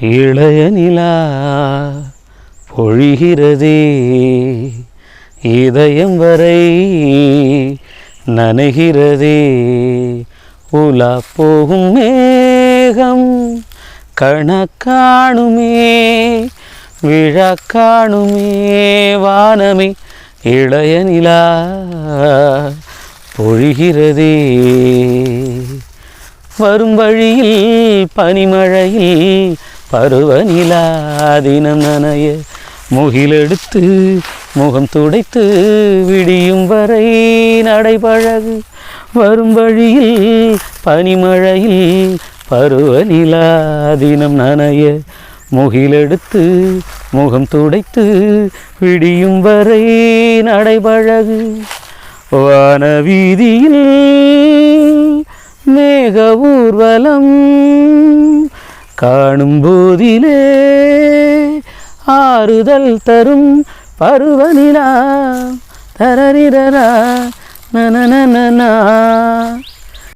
இளைய நிலா பொழிகிறதே. இதயம் வரை நனைகிறதே. உலா போகும் மேகம் கணக்காணுமே. விழா காணுமே வானமே. இளைய நிலா பொழிகிறதே. வரும் வழியில் பனிமழையில் பருவநிலா தினம் நனைய முகிலெடுத்து முகம் துடைத்து விடியும் வரை நடைபழகு. வரும் வழியில் பனிமழையில் பருவநிலா தினம் நனைய முகிலெடுத்து முகம் துடைத்து விடியும் வரை நடைபழகு. வான வீதியில் மேக ஊர்வலம் காணும் போதிலே ஆறுதல் தரும் பருவநிலா தரரிரரா நன